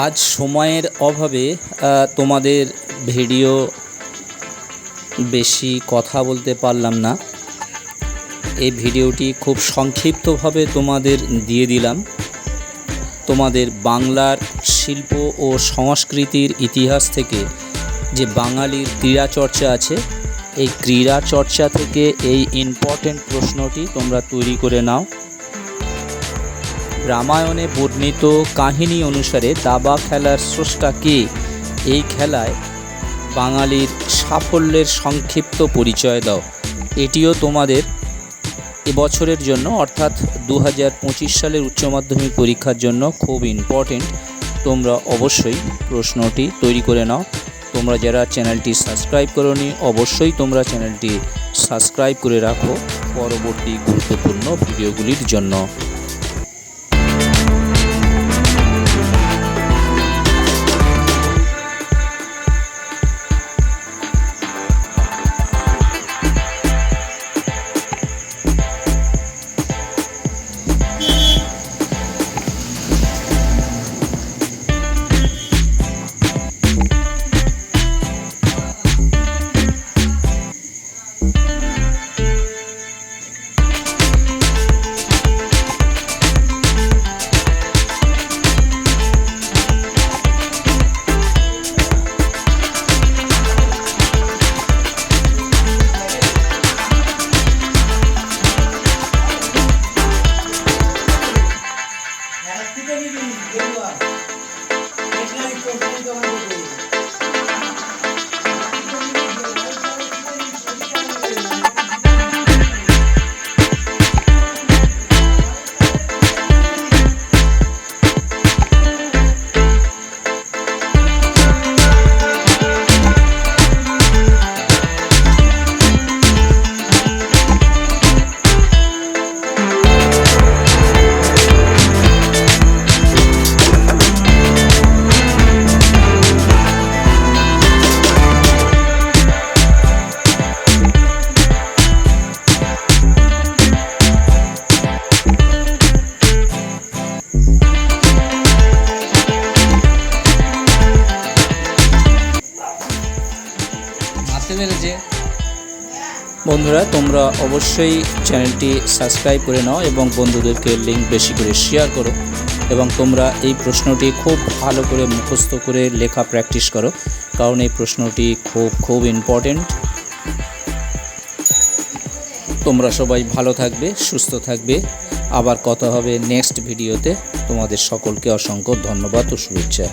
আজ সময়ের অভাবে তোমাদের ভিডিও বেশি কথা বলতে পারলাম না। এই ভিডিওটি খুব সংক্ষিপ্তভাবে তোমাদের দিয়ে দিলাম। তোমাদের বাংলার শিল্প ও সংস্কৃতির ইতিহাস থেকে যে বাঙালির ক্রীড়া চর্চা আছে, এই ক্রীড়া চর্চা থেকে এই ইম্পর্টেন্ট প্রশ্নটি তোমরা তৈরি করে নাও। রামায়ণে বর্ণিত কাহিনী অনুসারে দাবা খেলার স্রষ্টা কে? এই খেলায় বাঙালির সাফল্যের সংক্ষিপ্ত পরিচয় দাও। এটিও তোমাদের এবছরের জন্য, অর্থাৎ দু হাজার পঁচিশ সালের উচ্চ মাধ্যমিক পরীক্ষার জন্য খুব ইম্পর্টেন্ট তোমরা অবশ্যই প্রশ্নটি তৈরি করে নাও। তোমরা যারা চ্যানেলটি সাবস্ক্রাইব করনি, অবশ্যই তোমরা চ্যানেলটি সাবস্ক্রাইব করে রাখো। পরবর্তী গুরুত্বপূর্ণ ভিডিওগুলির জন্য। Thank you. মারতে পেরেছে। বন্ধুরা, তোমরা অবশ্যই চ্যানেলটি সাবস্ক্রাইব করে নাও এবং বন্ধুদেরকে লিঙ্ক বেশি করে শেয়ার করো এবং তোমরা এই প্রশ্নটি খুব ভালো করে মুখস্থ করে লেখা প্র্যাকটিস করো, কারণ এই প্রশ্নটি খুব খুব ইম্পর্টেন্ট তোমরা সবাই ভালো থাকবে, সুস্থ থাকবে। আবার কথা হবে নেক্সট ভিডিওতে তোমাদের সকলকে অসংখ্য ধন্যবাদ ও শুভেচ্ছা।